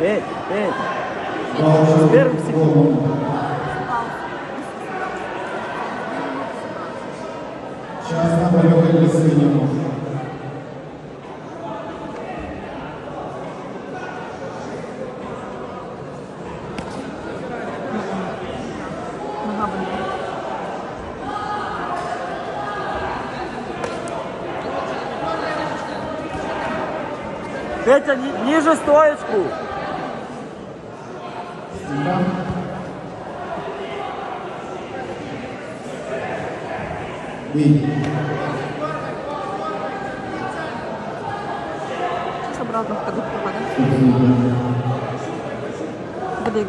Петь, петь. С первым секунд. Сейчас надо выходили синему. Петя, ниже стоечку! Бій. Сейчас обратно в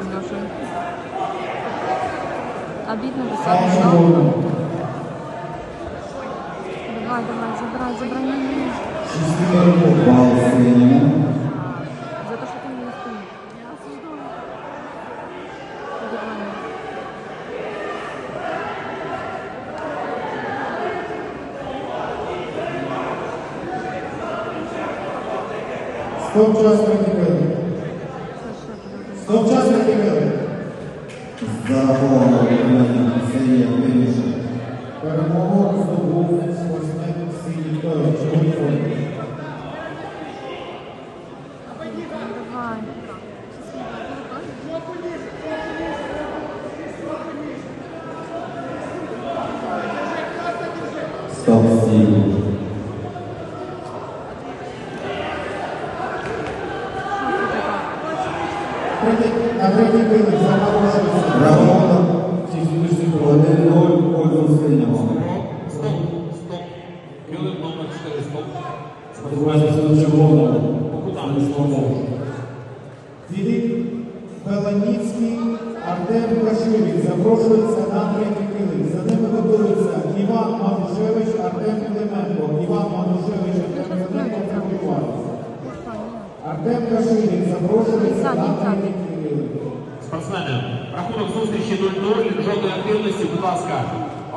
Лешей? Обидно Бал писать, да? червоному. Давай, давай, забирай, забирай. Не, Стоп час прикипели. Хорошо, подожди. Стоп час прикипели. Зараховано виконання синє вирішення. Перемогу здобув спортсмен синій той Третій- На третій хвилині запрошується. Рахунок Фізичний 1-0 пользу синього. Стоп, стоп. Номер 4, стоп. Сподіваюся, до червоного. По кутам. Філіп Беланіцький, Артем Каширін запрошується на третій хвилин. За ними готуються Іван Манушевич, Артем Клименко. Іван Манушевич, Артем Клименко. Артем Каширін запрошується на третій. Спортсмени, рахунок зустрічі 0-0, жодної активності, будь ласка.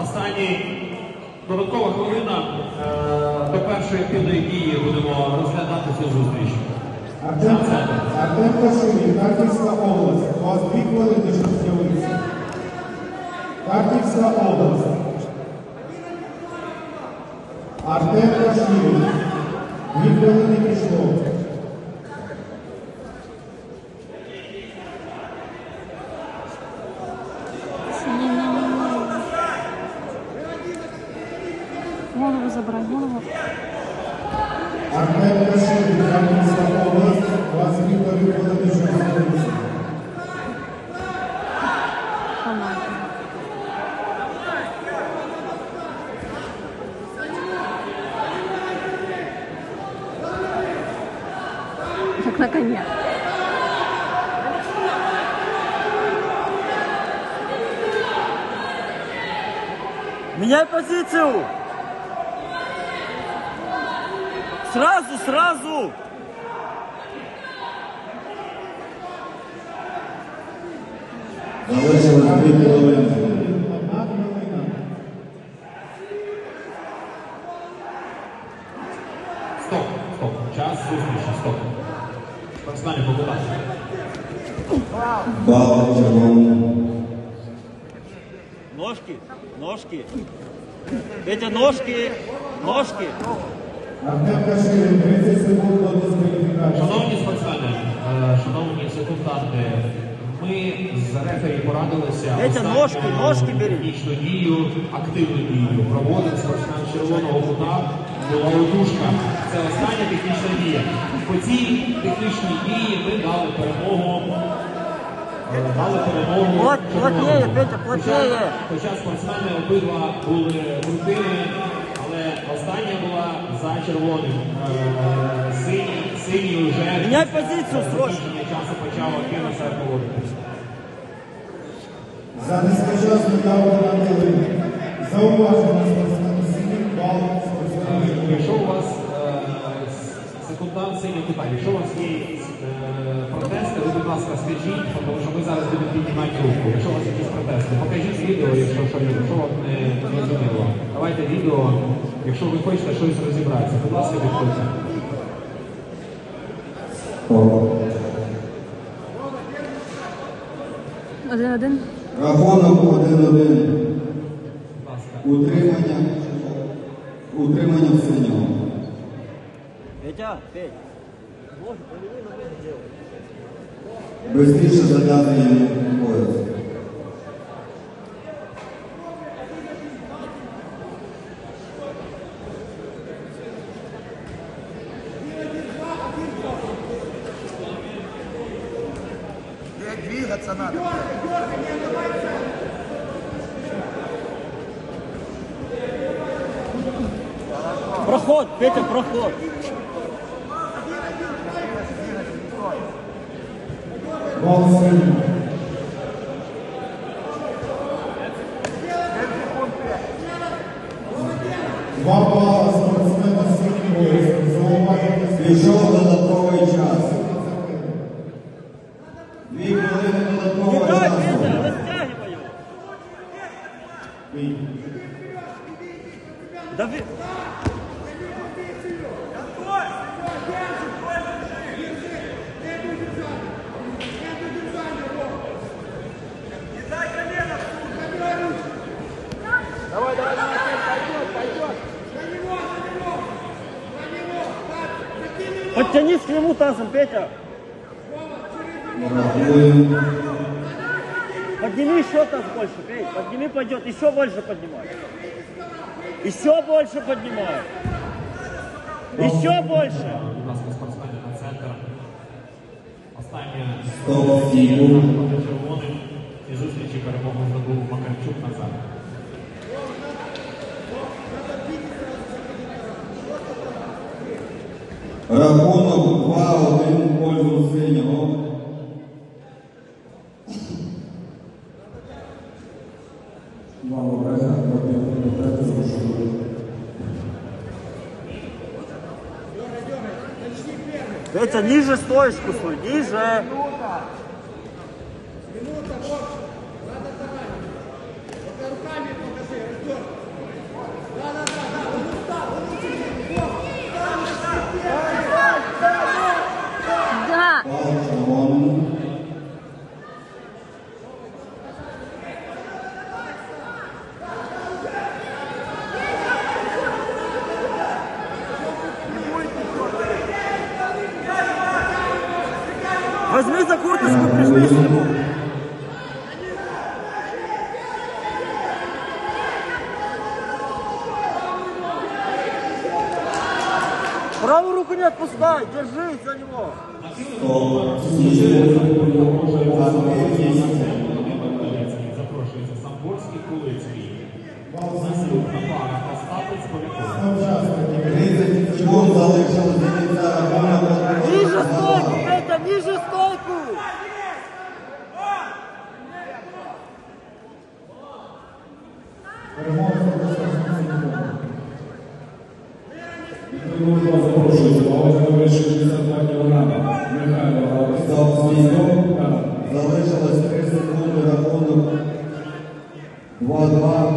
Останній додаткова хвилина е, до першої активної дії будемо розглядати цю зустріч. Артем, Каширін, Харківська область. У вас дві хвилини, щоб з'явитися. Харківська область. Артем Каширін. Дві хвилини пішло. Меняй позицию. Сразу, сразу. Залишилось Ножки, ножки. Петя, ножки, ножки. Артем Каширін, 30 секунд до дискваліфікації. Шановні спортсмени, е, шановні секунданти, ми з рефері порадилися Петя, останню ножки, ножки бери. технічну дію, активну дію. Проводить спортсмен червоного кута була. Це остання технічна дія. По цій технічній дії ми дали перемогу. Плотніє. Петя, плотніє. Хоча, спортсмени обидва були крутими, але остання була за червоним. Е, Синій, синій вже Міняй позицію, срочно. часу почав активно себе поводитися. За нескінчасну явку на хвилину. Зауваження спортсмену синій бал спортсмену. Якщо у вас е, с- секундант синього питання, якщо у вас є е, протести, ви, будь ласка, скажіть, тому що зараз будемо піднімати руку. Якщо у вас якісь протести, покажіть відео, якщо що, якщо вам не зрозуміло. Давайте відео, якщо ви хочете щось розібратися. Будь ласка, підходьте. Стоп. Один-один. Рахунок 1-1. Будь ласка. Утримання. Утримання в синього. Петя, быстрее заданы ему поезд. Двигаться надо. Проход, Петя, проход. Синього. Два спортсмена пояс. Зауваження Пішов додатковий час. Дві хвилини додаткового часу. Подтянись к нему тазом, Петя. Рахуємо. Подними еще таз больше, Петь. Подними, пойдет. Еще больше поднимай. Еще больше поднимай. Еще больше. Будь ласка, спортсмени на центр. Останнє Стоп, стійку. проти червоних. І зустрічі перемогу здобув Макарчук Назар. Рахунок 2-1 в пользу синього. Петя, ниже стоечку свою, ниже. Возьми за курточку, прижмись к нему. Правую руку не отпускай, держись за него. Стоп, стійку. Активність. Запрошується Самборський Кулицький. Наступна пара Остапець Поляков. 30 секунд залишилось до кінця рахунок. Ниже стойку, Петя, ниже стойку. Запрошується, вага 62 кг. Михайло Стоп, стійку. Залишилось 3 секунди рахунок. 2-2.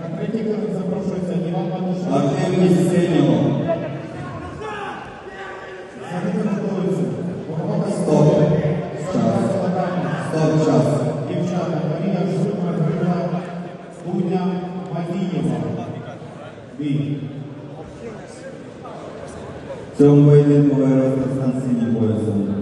На третій хвилин запрошується Іван Матушев. Активність синього. 정부에 대한 노예로 산신이 보였습니다.